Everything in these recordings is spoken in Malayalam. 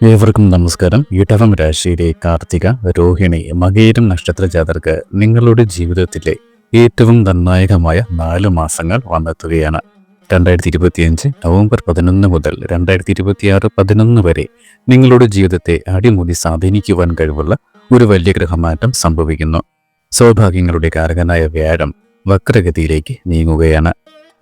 ഏവർക്കും നമസ്കാരം. ഇടവം രാശിയിലെ കാർത്തിക രോഹിണി മകേരം നക്ഷത്ര ജാതർക്ക് നിങ്ങളുടെ ജീവിതത്തിലെ ഏറ്റവും നിർണായകമായ നാല് മാസങ്ങൾ വന്നെത്തുകയാണ്. രണ്ടായിരത്തി ഇരുപത്തിയഞ്ച് നവംബർ പതിനൊന്ന് മുതൽ രണ്ടായിരത്തി ഇരുപത്തിയാറ് പതിനൊന്ന് വരെ നിങ്ങളുടെ ജീവിതത്തെ അടിമുടി സ്വാധീനിക്കുവാൻ കഴിവുള്ള ഒരു വലിയ ഗ്രഹമാറ്റം സംഭവിക്കുന്നു. സൗഭാഗ്യങ്ങളുടെ കാരകനായ വ്യാഴം വക്രഗതിയിലേക്ക് നീങ്ങുകയാണ്.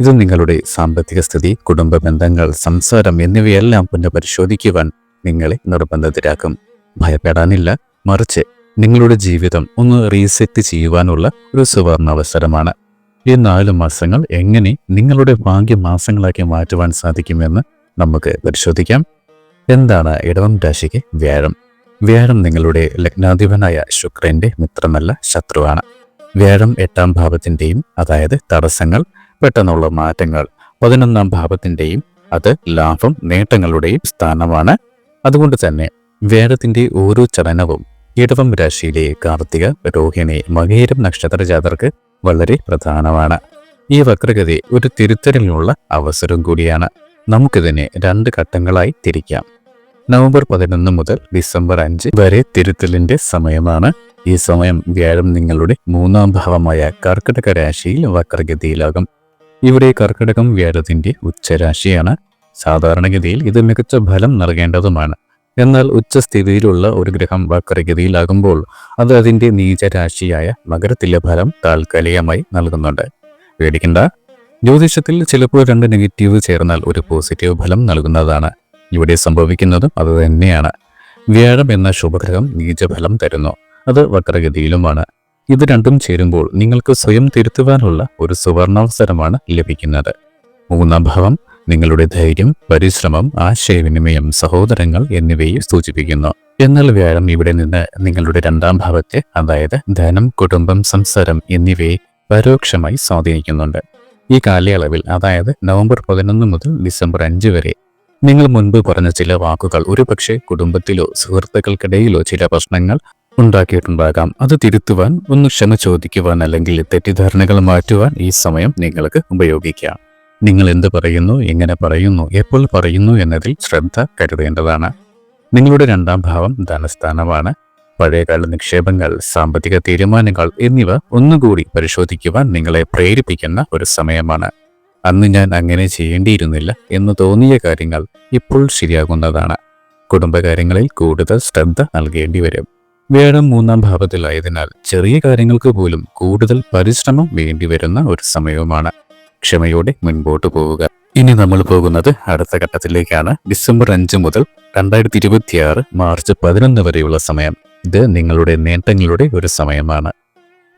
ഇത് നിങ്ങളുടെ സാമ്പത്തിക സ്ഥിതി കുടുംബ ബന്ധങ്ങൾ സംസാരം എന്നിവയെല്ലാം പുനഃപരിശോധിക്കുവാൻ നിങ്ങളെ നിർബന്ധിതരാക്കും. ഭയപ്പെടാനില്ല. മറിച്ച് നിങ്ങളുടെ ജീവിതം ഒന്ന് റീസെറ്റ് ചെയ്യുവാനുള്ള ഒരു സുവർണ അവസരമാണ്. ഈ നാല് മാസങ്ങൾ എങ്ങനെ നിങ്ങളുടെ ഭാഗ്യ മാസങ്ങളാക്കി മാറ്റുവാൻ സാധിക്കുമെന്ന് നമുക്ക് പരിശോധിക്കാം. എന്താണ് ഇടവം രാശിക്ക് വ്യാഴം? വ്യാഴം നിങ്ങളുടെ ലഗ്നാധിപനായ ശുക്രന്റെ മിത്രമല്ല ശത്രുവാണ്. വ്യാഴം എട്ടാം ഭാവത്തിന്റെയും അതായത് തടസ്സങ്ങൾ പെട്ടെന്നുള്ള മാറ്റങ്ങൾ. പതിനൊന്നാം ഭാവത്തിന്റെയും അത് ലാഭം നേട്ടങ്ങളുടെയും സ്ഥാനമാണ്. അതുകൊണ്ട് തന്നെ വേദത്തിന്റെ ഓരോ ചലനവും ഇടവം രാശിയിലെ കാർത്തിക രോഹിണി മകേരം നക്ഷത്ര ജാതർക്ക് വളരെ പ്രധാനമാണ്. ഈ വക്രഗതി ഒരു തിരുത്തലിനുള്ള അവസരം കൂടിയാണ്. നമുക്കിതിനെ രണ്ട് ഘട്ടങ്ങളായി തിരിക്കാം. നവംബർ പതിനൊന്ന് മുതൽ ഡിസംബർ അഞ്ച് വരെ തിരുത്തലിന്റെ സമയമാണ്. ഈ സമയം വ്യാഴം നിങ്ങളുടെ മൂന്നാം ഭാവമായ കർക്കിടക രാശിയിൽ വക്രഗതിയിലാകും. ഇവിടെ കർക്കിടകം വ്യാഴത്തിന്റെ ഉച്ചരാശിയാണ്. സാധാരണഗതിയിൽ ഇത് മികച്ച ഫലം നൽകേണ്ടതുമാണ്. എന്നാൽ ഉച്ചസ്ഥിതിയിലുള്ള ഒരു ഗ്രഹം വക്രഗതിയിലാകുമ്പോൾ അത് അതിന്റെ നീചരാശിയായ മകരത്തിലെ ഫലം താൽക്കാലികമായി നൽകുന്നുണ്ട്. പേടിക്കണ്ട. ജ്യോതിഷത്തിൽ ചിലപ്പോൾ രണ്ട് നെഗറ്റീവ് ചേർന്നാൽ ഒരു പോസിറ്റീവ് ഫലം നൽകുന്നതാണ്. ഇവിടെ സംഭവിക്കുന്നതും അത് തന്നെയാണ്. വ്യാഴം എന്ന ശുഭഗ്രഹം നീചഫലം തരുന്നു. അത് വക്രഗതിയിലുമാണ്. ഇത് രണ്ടും ചേരുമ്പോൾ നിങ്ങൾക്ക് സ്വയം തിരുത്തുവാനുള്ള ഒരു സുവർണാവസരമാണ് ലഭിക്കുന്നത്. മൂന്നാം ഭാവം നിങ്ങളുടെ ധൈര്യം പരിശ്രമം ആശയവിനിമയം സഹോദരങ്ങൾ എന്നിവയെ സൂചിപ്പിക്കുന്നു. എന്നാൽ വ്യാഴം ഇവിടെ നിന്ന് നിങ്ങളുടെ രണ്ടാം ഭാവത്തെ അതായത് ധനം കുടുംബം സംസാരം എന്നിവയെ പരോക്ഷമായി സ്വാധീനിക്കുന്നുണ്ട്. ഈ കാലയളവിൽ അതായത് നവംബർ പതിനൊന്ന് മുതൽ ഡിസംബർ അഞ്ച് വരെ നിങ്ങൾ മുൻപ് പറഞ്ഞ ചില വാക്കുകൾ ഒരുപക്ഷെ കുടുംബത്തിലോ സുഹൃത്തുക്കൾക്കിടയിലോ ചില പ്രശ്നങ്ങൾ ഉണ്ടാക്കിയിട്ടുണ്ടാകാം. അത് തിരുത്തുവാൻ ഒന്ന് ക്ഷമ ചോദിക്കുവാൻ അല്ലെങ്കിൽ തെറ്റിദ്ധാരണകൾ മാറ്റുവാൻ ഈ സമയം നിങ്ങൾക്ക് ഉപയോഗിക്കാം. നിങ്ങൾ എന്ത് പറയുന്നു എങ്ങനെ പറയുന്നു എപ്പോൾ പറയുന്നു എന്നതിൽ ശ്രദ്ധ കരുതേണ്ടതാണ്. നിങ്ങളുടെ രണ്ടാം ഭാവം ധനസ്ഥാനമാണ്. പഴയകാല നിക്ഷേപങ്ങൾ സാമ്പത്തിക തീരുമാനങ്ങൾ എന്നിവ ഒന്നുകൂടി പരിശോധിക്കുവാൻ നിങ്ങളെ പ്രേരിപ്പിക്കുന്ന ഒരു സമയമാണ്. അന്ന് ഞാൻ അങ്ങനെ ചെയ്യേണ്ടിയിരുന്നില്ല എന്ന് തോന്നിയ കാര്യങ്ങൾ ഇപ്പോൾ ശരിയാകുന്നതാണ്. കുടുംബകാര്യങ്ങളിൽ കൂടുതൽ ശ്രദ്ധ നൽകേണ്ടി വരും വ്യാഴം മൂന്നാം ഭാവത്തിലായതിനാൽ ചെറിയ കാര്യങ്ങൾക്ക് പോലും കൂടുതൽ പരിശ്രമം വേണ്ടിവരുന്ന ഒരു സമയവുമാണ്. ക്ഷമയോടെ മുൻപോട്ട് പോവുക. ഇനി നമ്മൾ പോകുന്നത് അടുത്ത ഘട്ടത്തിലേക്കാണ്. ഡിസംബർ അഞ്ച് മുതൽ രണ്ടായിരത്തി ഇരുപത്തിയാറ് മാർച്ച് പതിനൊന്ന് വരെയുള്ള സമയം. ഇത് നിങ്ങളുടെ നേട്ടങ്ങളുടെ ഒരു സമയമാണ്.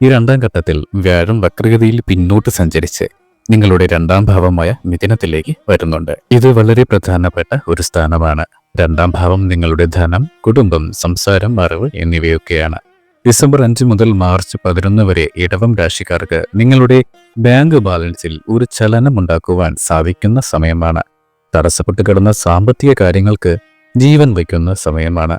ഈ രണ്ടാം ഘട്ടത്തിൽ വ്യാഴം വക്രഗതിയിൽ പിന്നോട്ട് സഞ്ചരിച്ച് നിങ്ങളുടെ രണ്ടാം ഭാവമായ മിഥുനത്തിലേക്ക് വരുന്നുണ്ട്. ഇത് വളരെ പ്രധാനപ്പെട്ട ഒരു സ്ഥാനമാണ്. രണ്ടാം ഭാവം നിങ്ങളുടെ ധനം കുടുംബം സംസാരം അറിവ് എന്നിവയൊക്കെയാണ്. ഡിസംബർ അഞ്ച് മുതൽ മാർച്ച് പതിനൊന്ന് വരെ ഇടവം രാശിക്കാർക്ക് നിങ്ങളുടെ ബാങ്ക് ബാലൻസിൽ ഒരു ചലനമുണ്ടാക്കുവാൻ സാധിക്കുന്ന സമയമാണ്. തടസ്സപ്പെട്ട് കിടന്ന സാമ്പത്തിക കാര്യങ്ങൾക്ക് ജീവൻ വയ്ക്കുന്ന സമയമാണ്.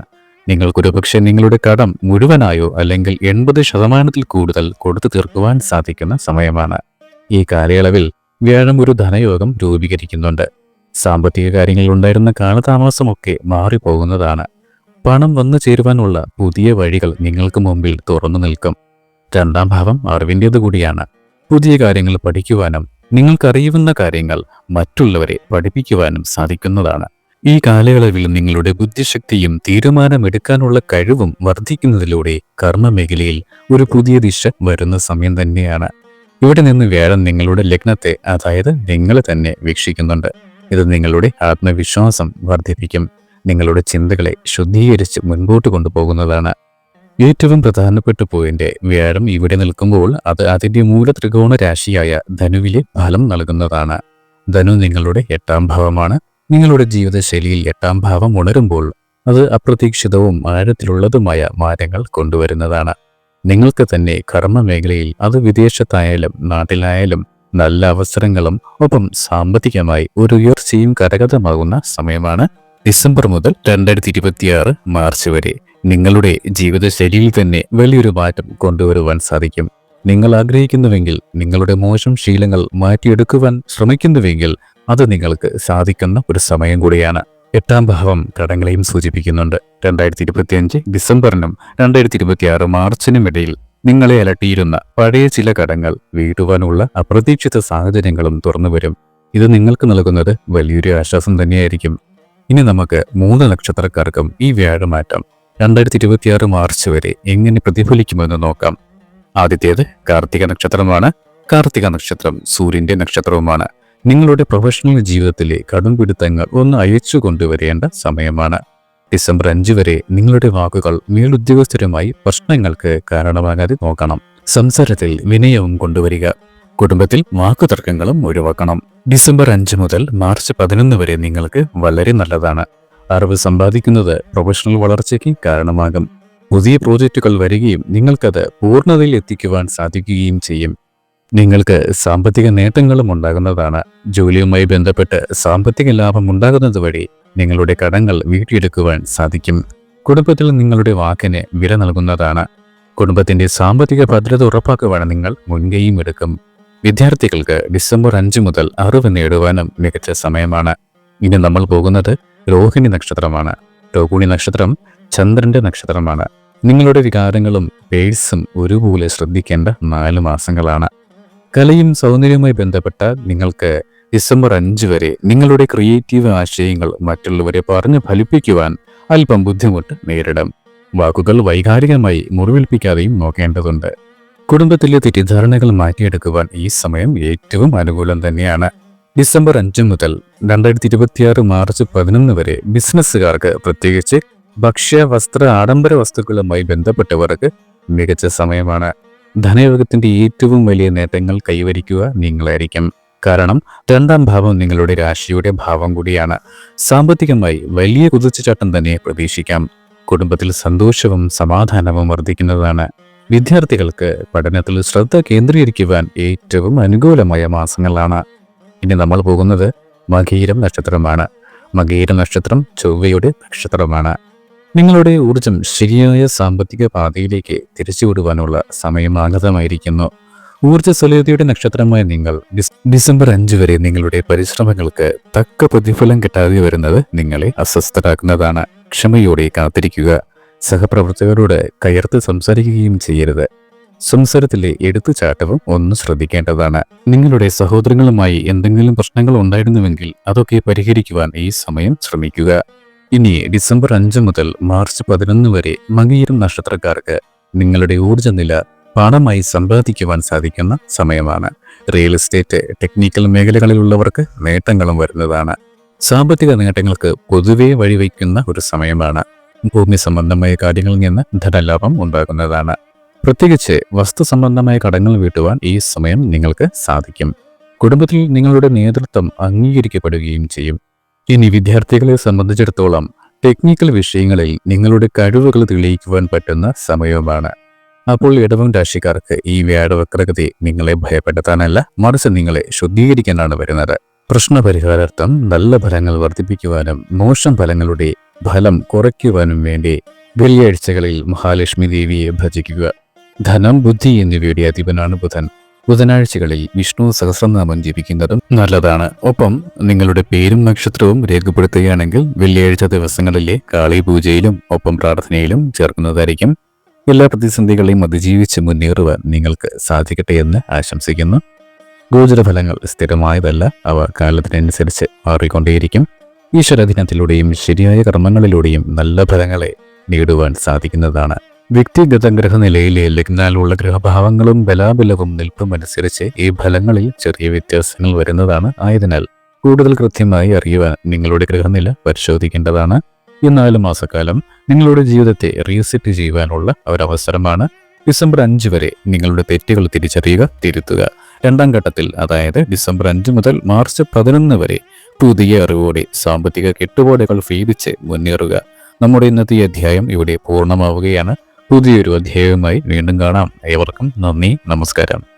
നിങ്ങൾക്കൊരുപക്ഷെ നിങ്ങളുടെ കടം മുഴുവനായോ അല്ലെങ്കിൽ എൺപത് ശതമാനത്തിൽ കൂടുതൽ കൊടുത്തു തീർക്കുവാൻ സാധിക്കുന്ന സമയമാണ്. ഈ കാലയളവിൽ വ്യാഴം ഒരു ധനയോഗം രൂപീകരിക്കുന്നുണ്ട്. സാമ്പത്തിക കാര്യങ്ങളിൽ ഉണ്ടായിരുന്ന കാലതാമസമൊക്കെ മാറിപ്പോകുന്നതാണ്. പണം വന്നു ചേരുവാനുള്ള പുതിയ വഴികൾ നിങ്ങൾക്ക് മുമ്പിൽ തുറന്നു നിൽക്കും. രണ്ടാം ഭാവം അറിവിന്റേത് കൂടിയാണ്. പുതിയ കാര്യങ്ങൾ പഠിക്കുവാനും നിങ്ങൾക്കറിയുന്ന കാര്യങ്ങൾ മറ്റുള്ളവരെ പഠിപ്പിക്കുവാനും സാധിക്കുന്നതാണ്. ഈ കാലയളവിൽ നിങ്ങളുടെ ബുദ്ധിശക്തിയും തീരുമാനമെടുക്കാനുള്ള കഴിവും വർദ്ധിക്കുന്നതിലൂടെ കർമ്മമേഖലയിൽ ഒരു പുതിയ ദിശ വരുന്ന സമയം തന്നെയാണ്. ഇവിടെ നിന്ന് വ്യാഴം നിങ്ങളുടെ ലഗ്നത്തെ അതായത് നിങ്ങളെ തന്നെ വീക്ഷിക്കുന്നുണ്ട്. ഇത് നിങ്ങളുടെ ആത്മവിശ്വാസം വർദ്ധിപ്പിക്കും. നിങ്ങളുടെ ചിന്തകളെ ശുദ്ധീകരിച്ച് മുൻപോട്ട് കൊണ്ടുപോകുന്നതാണ്. ഏറ്റവും പ്രധാനപ്പെട്ട പോയിന്റ് വ്യാഴം ഇവിടെ നിൽക്കുമ്പോൾ അത് അതിന്റെ മൂലത്രികോണ രാശിയായ ധനുവിലെ ഫലം നൽകുന്നതാണ്. ധനു നിങ്ങളുടെ എട്ടാം ഭാവമാണ്. നിങ്ങളുടെ ജീവിതശൈലിയിൽ എട്ടാം ഭാവം ഉണരുമ്പോൾ അത് അപ്രതീക്ഷിതവും ആഴത്തിലുള്ളതുമായ മാറ്റങ്ങൾ കൊണ്ടുവരുന്നതാണ്. നിങ്ങൾക്ക് തന്നെ കർമ്മ മേഖലയിൽ അത് വിദേശത്തായാലും നാട്ടിലായാലും നല്ല അവസരങ്ങളും ഒപ്പം സാമ്പത്തികമായി ഒരു ഉയർച്ചയും കരകതമാകുന്ന സമയമാണ് ഡിസംബർ മുതൽ രണ്ടായിരത്തി ഇരുപത്തിയാറ് മാർച്ച് വരെ. നിങ്ങളുടെ ജീവിതശൈലിയിൽ തന്നെ വലിയൊരു മാറ്റം കൊണ്ടുവരുവാൻ സാധിക്കും. നിങ്ങൾ ആഗ്രഹിക്കുന്നുവെങ്കിൽ നിങ്ങളുടെ മോശം ശീലങ്ങൾ മാറ്റിയെടുക്കുവാൻ ശ്രമിക്കുന്നുവെങ്കിൽ അത് നിങ്ങൾക്ക് സാധിക്കുന്ന ഒരു സമയം കൂടിയാണ്. എട്ടാം ഭാവം കടങ്ങളെയും സൂചിപ്പിക്കുന്നുണ്ട്. രണ്ടായിരത്തി ഇരുപത്തിയഞ്ച് ഡിസംബറിനും രണ്ടായിരത്തി ഇരുപത്തിയാറ് മാർച്ചിനും ഇടയിൽ നിങ്ങളെ അലട്ടിയിരുന്ന പഴയ ചില കടങ്ങൾ വീട്ടുവാനുള്ള അപ്രതീക്ഷിത സാഹചര്യങ്ങളും തുറന്നു വരും ഇത് നിങ്ങൾക്ക് നൽകുന്നത് വലിയൊരു ആശ്വാസം തന്നെയായിരിക്കും. ഇനി നമുക്ക് മൂന്ന് നക്ഷത്രക്കാർക്കും ഈ വ്യാഴമാറ്റം രണ്ടായിരത്തി ഇരുപത്തിയാറ് മാർച്ച് വരെ എങ്ങനെ പ്രതിഫലിക്കുമെന്ന് നോക്കാം. ആദ്യത്തേത് കാർത്തിക നക്ഷത്രമാണ്. കാർത്തിക നക്ഷത്രം സൂര്യന്റെ നക്ഷത്രവുമാണ്. നിങ്ങളുടെ പ്രൊഫഷണൽ ജീവിതത്തിലെ കടുംപിടുത്തങ്ങൾ ഒന്ന് അയച്ചു കൊണ്ടുവരേണ്ട സമയമാണ്. ഡിസംബർ അഞ്ച് വരെ നിങ്ങളുടെ വാക്കുകൾ മേലുദ്യോഗസ്ഥരുമായി പ്രശ്നങ്ങൾക്ക് കാരണമാകാതെ നോക്കണം. സംസാരത്തിൽ വിനയവും കൊണ്ടുവരിക. കുടുംബത്തിൽ വാക്കുതർക്കങ്ങളും ഒഴിവാക്കണം. ഡിസംബർ അഞ്ച് മുതൽ മാർച്ച് പതിനൊന്ന് വരെ നിങ്ങൾക്ക് വളരെ നല്ലതാണ്. അറിവ് സമ്പാദിക്കുന്നത് പ്രൊഫഷണൽ വളർച്ചയ്ക്ക് കാരണമാകും. പുതിയ പ്രോജക്റ്റുകൾ വരികയും നിങ്ങൾക്കത് പൂർണതയിൽ എത്തിക്കുവാൻ സാധിക്കുകയും ചെയ്യും. നിങ്ങൾക്ക് സാമ്പത്തിക നേട്ടങ്ങളും ഉണ്ടാകുന്നതാണ്. ജോലിയുമായി ബന്ധപ്പെട്ട് സാമ്പത്തിക ലാഭം ഉണ്ടാകുന്നത് വഴി നിങ്ങളുടെ കടങ്ങൾ വീട്ടിയെടുക്കുവാൻ സാധിക്കും. കുടുംബത്തിൽ നിങ്ങളുടെ വാക്കിന് വില നൽകുന്നതാണ്. കുടുംബത്തിന്റെ സാമ്പത്തിക ഭദ്രത ഉറപ്പാക്കുവാൻ നിങ്ങൾ മുൻകൈയും എടുക്കും. വിദ്യാർത്ഥികൾക്ക് ഡിസംബർ അഞ്ച് മുതൽ അറിവ് നേടുവാനും മികച്ച സമയമാണ്. ഇനി നമ്മൾ പോകുന്നത് രോഹിണി നക്ഷത്രമാണ്. രോഹിണി നക്ഷത്രം ചന്ദ്രന്റെ നക്ഷത്രമാണ്. നിങ്ങളുടെ വികാരങ്ങളും പേഴ്സും ഒരുപോലെ ശ്രദ്ധിക്കേണ്ട നാല് മാസങ്ങളാണ്. കലയും സൗന്ദര്യവുമായി ബന്ധപ്പെട്ട നിങ്ങൾക്ക് ഡിസംബർ അഞ്ച് വരെ നിങ്ങളുടെ ക്രിയേറ്റീവ് ആശയങ്ങൾ മറ്റുള്ളവരെ പറഞ്ഞു ഫലിപ്പിക്കുവാൻ അല്പം ബുദ്ധിമുട്ട് നേരിടും. വാക്കുകൾ വൈകാരികമായി മുറിവേൽപ്പിക്കാതെയും നോക്കേണ്ടതുണ്ട്. കുടുംബത്തിലെ തെറ്റിദ്ധാരണകൾ മാറ്റിയെടുക്കുവാൻ ഈ സമയം ഏറ്റവും അനുകൂലം തന്നെയാണ്. ഡിസംബർ അഞ്ച് മുതൽ രണ്ടായിരത്തി ഇരുപത്തിയാറ് മാർച്ച് പതിനൊന്ന് വരെ ബിസിനസ്സുകാർക്ക് പ്രത്യേകിച്ച് ഭക്ഷ്യ വസ്ത്ര ആഡംബര വസ്തുക്കളുമായി ബന്ധപ്പെട്ടവർക്ക് മികച്ച സമയമാണ്. ധനയോഗത്തിന്റെ ഏറ്റവും വലിയ നേട്ടങ്ങൾ കൈവരിക്കുക നിങ്ങളായിരിക്കും. കാരണം രണ്ടാം ഭാവം നിങ്ങളുടെ രാശിയുടെ ഭാവം കൂടിയാണ്. സാമ്പത്തികമായി വലിയ കുതിച്ചുചാട്ടം തന്നെ പ്രതീക്ഷിക്കാം. കുടുംബത്തിൽ സന്തോഷവും സമാധാനവും വർദ്ധിക്കുന്നതാണ്. വിദ്യാർത്ഥികൾക്ക് പഠനത്തിൽ ശ്രദ്ധ കേന്ദ്രീകരിക്കുവാൻ ഏറ്റവും അനുകൂലമായ മാസങ്ങളാണ്. ഇനി നമ്മൾ പോകുന്നത് മകീരം നക്ഷത്രമാണ്. മകീരം നക്ഷത്രം ചൊവ്വയുടെ നക്ഷത്രമാണ്. നിങ്ങളുടെ ഊർജം ശരിയായ സാമ്പത്തിക പാതയിലേക്ക് തിരിച്ചുവിടുവാനുള്ള സമയം ആഗതമായിരിക്കുന്നു ഊർജസ്വലതയുടെ നക്ഷത്രമായ നിങ്ങൾ ഡിസംബർ അഞ്ച് വരെ നിങ്ങളുടെ പരിശ്രമങ്ങൾക്ക് തക്ക പ്രതിഫലം കിട്ടാതെ വരുന്നത് നിങ്ങളെ അസ്വസ്ഥരാക്കുന്നതാണ്. ക്ഷമയോടെ കാത്തിരിക്കുക. സഹപ്രവർത്തകരോട് കയർത്ത് സംസാരിക്കുകയും ചെയ്യരുത്. സംസാരത്തിലെ എടുത്തുചാട്ടവും ഒന്ന് ശ്രദ്ധിക്കേണ്ടതാണ്. നിങ്ങളുടെ സഹോദരങ്ങളുമായി എന്തെങ്കിലും പ്രശ്നങ്ങൾ ഉണ്ടായിരുന്നുവെങ്കിൽ അതൊക്കെ പരിഹരിക്കുവാൻ ഈ സമയം ശ്രമിക്കുക. ഇനി ഡിസംബർ അഞ്ച് മുതൽ മാർച്ച് പതിനൊന്ന് വരെ മകീരം നക്ഷത്രക്കാർക്ക് നിങ്ങളുടെ ഊർജനില പണമായി സമ്പാദിക്കുവാൻ സാധിക്കുന്ന സമയമാണ്. റിയൽ എസ്റ്റേറ്റ് ടെക്നിക്കൽ മേഖലകളിലുള്ളവർക്ക് നേട്ടങ്ങളും വരുന്നതാണ്. സാമ്പത്തിക നേട്ടങ്ങൾക്ക് പൊതുവേ വഴിവെക്കുന്ന ഒരു സമയമാണ്. ഭൂമി സംബന്ധമായ കാര്യങ്ങളിൽ നിന്ന് ധനലാഭം ഉണ്ടാകുന്നതാണ്. പ്രത്യേകിച്ച് വസ്തു സംബന്ധമായ കടങ്ങൾ വീട്ടുവാൻ ഈ സമയം നിങ്ങൾക്ക് സാധിക്കും. കുടുംബത്തിൽ നിങ്ങളുടെ നേതൃത്വം അംഗീകരിക്കപ്പെടുകയും ചെയ്യും. ഇനി വിദ്യാർത്ഥികളെ സംബന്ധിച്ചിടത്തോളം ടെക്നിക്കൽ വിഷയങ്ങളിൽ നിങ്ങളുടെ കഴിവുകൾ തെളിയിക്കുവാൻ പറ്റുന്ന സമയവുമാണ് അപ്പോൾ ഇടവം രാശിക്കാർക്ക് ഈ വ്യാഴവക്രഗതി നിങ്ങളെ ഭയപ്പെടുത്താനല്ല മറിച്ച് നിങ്ങളെ ശുദ്ധീകരിക്കാനാണ് വരുന്നത്. പ്രശ്നപരിഹാരാർത്ഥം നല്ല ഫലങ്ങൾ വർദ്ധിപ്പിക്കുവാനും മോശം ഫലങ്ങളുടെ ഫലം കുറയ്ക്കുവാനും വേണ്ടി വെള്ളിയാഴ്ചകളിൽ മഹാലക്ഷ്മി ദേവിയെ ഭജിക്കുക. ധനം ബുദ്ധി എന്നിവയുടെ അധിപനാണ് ബുധൻ. ബുധനാഴ്ചകളിൽ വിഷ്ണു സഹസ്രനാമം ജപിക്കുന്നതും നല്ലതാണ്. ഒപ്പം നിങ്ങളുടെ പേരും നക്ഷത്രവും രേഖപ്പെടുത്തുകയാണെങ്കിൽ വെള്ളിയാഴ്ച ദിവസങ്ങളിലെ കാളി പൂജയിലും ഒപ്പം പ്രാർത്ഥനയിലും ചേർക്കുന്നതായിരിക്കും. എല്ലാ പ്രതിസന്ധികളെയും അതിജീവിച്ച് മുന്നേറുവാൻ നിങ്ങൾക്ക് സാധിക്കട്ടെ എന്ന് ആശംസിക്കുന്നു. ഗോചരഫലങ്ങൾ സ്ഥിരമായതല്ല അവ കാലത്തിനനുസരിച്ച് മാറിക്കൊണ്ടേയിരിക്കും. ഈശ്വരദിനത്തിലൂടെയും ശരിയായ കർമ്മങ്ങളിലൂടെയും നല്ല ഫലങ്ങളെ നേടുവാൻ സാധിക്കുന്നതാണ്. വ്യക്തിഗത ഗ്രഹനിലയിലെ ലഗ്നാലുള്ള ഗ്രഹഭാവങ്ങളും ബലാബലവും നിൽപ്പും അനുസരിച്ച് ഈ ഫലങ്ങളിൽ ചെറിയ വ്യത്യാസങ്ങൾ വരുന്നതാണ്. ആയതിനാൽ കൂടുതൽ കൃത്യമായി അറിയുവാൻ നിങ്ങളുടെ ഗ്രഹനില പരിശോധിക്കേണ്ടതാണ്. ഈ നാല് മാസക്കാലം നിങ്ങളുടെ ജീവിതത്തെ റീസെറ്റ് ചെയ്യുവാനുള്ള ഒരവസരമാണ് ഡിസംബർ അഞ്ച് വരെ നിങ്ങളുടെ തെറ്റുകൾ തിരിച്ചറിയുക തിരുത്തുക. രണ്ടാം ഘട്ടത്തിൽ അതായത് ഡിസംബർ അഞ്ച് മുതൽ മാർച്ച് പതിനൊന്ന് വരെ പുതിയ അറിവോടെ സാമ്പത്തിക കെട്ടുപാടുകൾ ഭേദിച്ച് മുന്നേറുക. നമ്മുടെ ഇന്നത്തെ അധ്യായം ഇവിടെ പൂർണമാവുകയാണ്. പുതിയൊരു അധ്യായവുമായി വീണ്ടും കാണാം. ഏവർക്കും നന്ദി നമസ്കാരം.